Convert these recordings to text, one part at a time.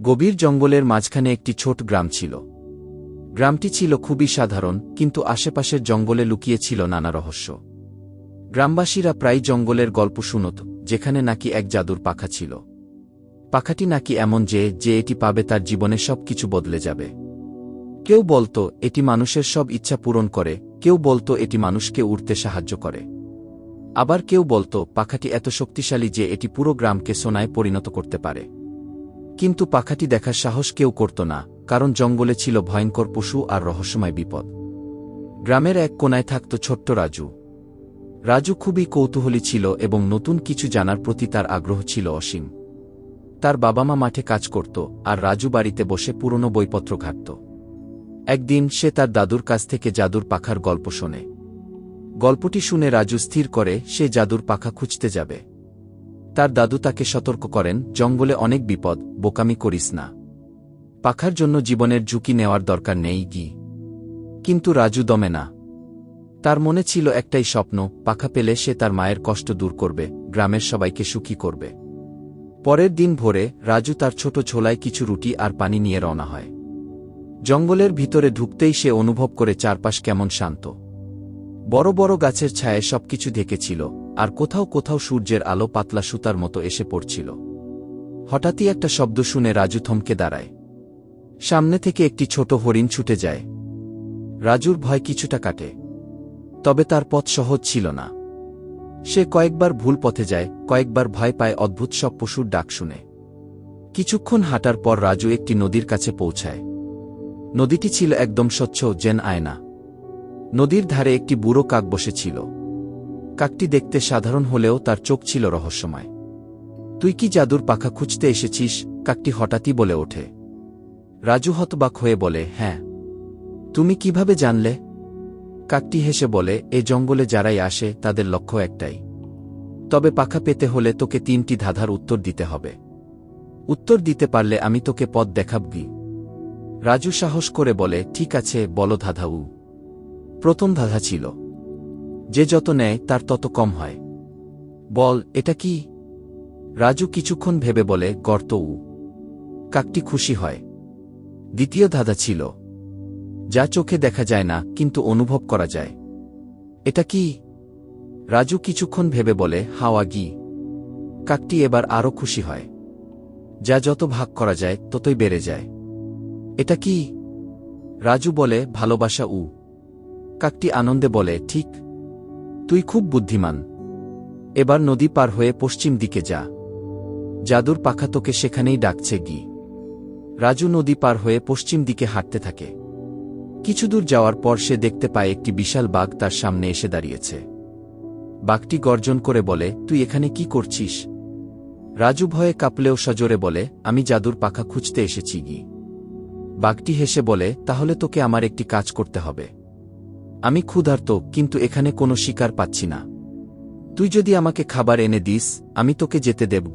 গভীর জঙ্গলের মাঝখানে একটি ছোট গ্রাম ছিল। গ্রামটি ছিল খুবই সাধারণ, কিন্তু আশেপাশের জঙ্গলে লুকিয়ে ছিল নানা রহস্য। গ্রামবাসীরা প্রায় জঙ্গলের গল্প শুনত, যেখানে নাকি এক জাদুর পাখা ছিল। পাখাটি নাকি এমন যে যে এটি পাবে তার জীবনে সব কিছু বদলে যাবে। কেউ বলতো, এটি মানুষের সব ইচ্ছা পূরণ করে, কেউ বলতো, এটি মানুষকে উড়তে সাহায্য করে। আবার কেউ বলতো, পাখাটি এত শক্তিশালী যে এটি পুরো গ্রামকে সোনায় পরিণত করতে পারে। কিন্তু পাখাটি দেখার সাহস কেউ করত না, কারণ জঙ্গলে ছিল ভয়ঙ্কর পশু আর রহস্যময় বিপদ। গ্রামের এক কোনায় থাকত ছোট্ট রাজু। রাজু খুবই কৌতূহলী ছিল এবং নতুন কিছু জানার প্রতি তার আগ্রহ ছিল অসীম। তার বাবা মা মাঠে কাজ করত আর রাজু বাড়িতে বসে পুরনো বইপত্র ঘাটত। একদিন সে তার দাদুর কাছ থেকে জাদুর পাখার গল্প শোনে। গল্পটি শুনে রাজু স্থির করে, সে জাদুর পাখা খুঁজতে যাবে। তার দাদু তাকে সতর্ক করেন, জঙ্গলে অনেক বিপদ, বোকামি করিস না। পাখার জন্য জীবনের ঝুঁকি নেওয়ার দরকার নেই, গি। কিন্তু রাজু দমে না। তার মনে ছিল একটাই স্বপ্ন, পাখা পেলে সে তার মায়ের কষ্ট দূর করবে, গ্রামের সবাইকে সুখী করবে। পরের দিন ভোরে, রাজু তার ছোট ছোলায় কিছু রুটি আর পানি নিয়ে রওনা হয়। জঙ্গলের ভিতরে ঢুকতেই সে অনুভব করে চারপাশ কেমন শান্ত। বড় বড় গাছের ছায়ায় সবকিছু ঢেকেছিল আর কোথাও কোথাও সূর্যের আলো পাতলা সুতার মতো এসে পড়ছিল। হঠাৎই একটা শব্দ শুনে রাজু থমকে দাঁড়ায়। সামনে থেকে একটি ছোট হরিণ ছুটে যায়। রাজুর ভয় কিছুটা কাটে। তবে তার পথ সহজ ছিল না। সে কয়েকবার ভুল পথে যায়, কয়েকবার ভয় পায় অদ্ভুত সব পশুর ডাক শুনে। কিছুক্ষণ হাঁটার পর রাজু একটি নদীর কাছে পৌঁছায়। নদীটি ছিল একদম স্বচ্ছ জেন আয়না। নদীর ধারে একটি বুড়ো কাক বসেছিল। কাকটি দেখতে সাধারণ হলেও তার চোখ ছিল রহস্যময়। তুই কি জাদুর পাখা খুঁজতে এসেছিস? কাকটি হঠাৎই বলে ওঠে। রাজু হতবাক হয়ে বলে হ্যাঁ। তুমি কীভাবে জানলে? কাকটি হেসে বলে, এ জঙ্গলে যারাই আসে, তাদের লক্ষ্য একটাই। তবে পাখা পেতে হলে তোকে তিনটি ধাঁধার উত্তর দিতে হবে। উত্তর দিতে পারলে আমি তোকে পথ দেখাবগি। রাজু সাহস করে বলে, ঠিক আছে, বলো ধাঁধা উ। প্রথম ধাঁধা ছিল। যে যত নেয়, তার তত কম হয়। বল, এটা কি? রাজু কিছুক্ষণ ভেবে বলে, গর্ত উ। কাকটি খুশি হয়। দ্বিতীয় ধাঁধা ছিল। যা চোখে দেখা যায় না, কিন্তু অনুভব করা যায়। এটা কি? রাজু কিছুক্ষণ ভেবে বলে, হাওয়া গি। কাকটি এবার আরও খুশি হয়। যা যত ভাগ করা যায়, ততই বেড়ে যায়। এটা কি? রাজু বলে, ভালোবাসা উ। কাকটি আনন্দে বলে, ঠিক। তুই খুব বুদ্ধিমান। এবার নদী পার হয়ে পশ্চিম দিকে যা। জাদুর পাখা তোকে সেখানেই ডাকছে গি। রাজু নদী পার হয়ে পশ্চিম দিকে হাঁটতে থাকে। কিছুদূর যাওয়ার পর সে দেখতে পায় একটি বিশাল বাঘ তার সামনে এসে দাঁড়িয়েছে। বাঘটি গর্জন করে বলে, তুই এখানে কি করছিস? রাজু ভয়ে কাঁপলেও সজোরে বলে, আমি জাদুর পাখা খুঁজতে এসেছি গি। বাঘটি হেসে বলে, তাহলে তোকে আমার একটি কাজ করতে হবে। আমি ক্ষুধার্ত, কিন্তু এখানে কোনো শিকার পাচ্ছি না। তুই যদি আমাকে খাবার এনে দিস, আমি তোকে যেতে দেব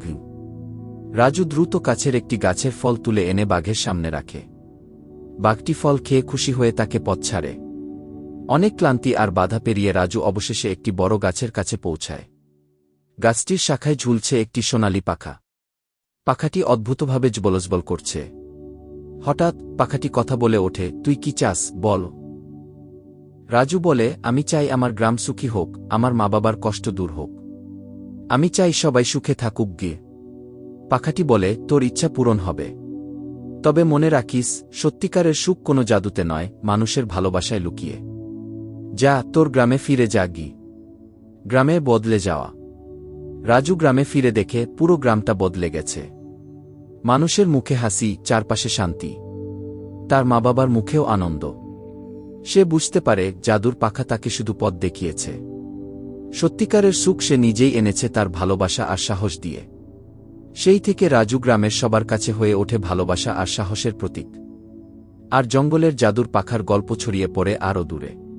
রাজু দ্রুত কাছের একটি গাছের ফল তুলে এনে বাঘের সামনে রাখে। বাঘটি ফল খেয়ে খুশি হয়ে তাকে পথ ছাড়ে। অনেক ক্লান্তি আর বাধা পেরিয়ে রাজু অবশেষে একটি বড় গাছের কাছে পৌঁছায়। গাছটির শাখায় ঝুলছে একটি সোনালি পাখা। পাখাটি অদ্ভুতভাবে জবলজবল করছে। হঠাৎ পাখাটি কথা বলে ওঠে, তুই কি চাস? বল। রাজু বলে, আমি চাই আমার গ্রাম সুখী হোক, আমার মা বাবার কষ্ট দূর হোক। আমি চাই সবাই সুখে থাকুক গিয়ে পাখাটি বলে, তোর ইচ্ছা পূরণ হবে। তবে মনে রাখিস, সত্যিকারের সুখ কোনো জাদুতে নয়, মানুষের ভালোবাসায় লুকিয়ে। যা, তোর গ্রামে ফিরে যা গি। গ্রামে বদলে যাওয়া। রাজু গ্রামে ফিরে দেখে, পুরো গ্রামটা বদলে গেছে। মানুষের মুখে হাসি, চারপাশে শান্তি। তার মা বাবার মুখেও আনন্দ। সে বুঝতে পারে জাদুর পাখা তাকে শুধু পথ দেখিয়েছে। সত্যিকারের সুখ সে নিজেই এনেছে তার ভালোবাসা আর সাহস দিয়ে। সেই থেকে রাজু গ্রামের সবার কাছে হয়ে ওঠে ভালোবাসা আর সাহসের প্রতীক। আর জঙ্গলের জাদুর পাখার গল্প ছড়িয়ে পড়ে আরও দূরে।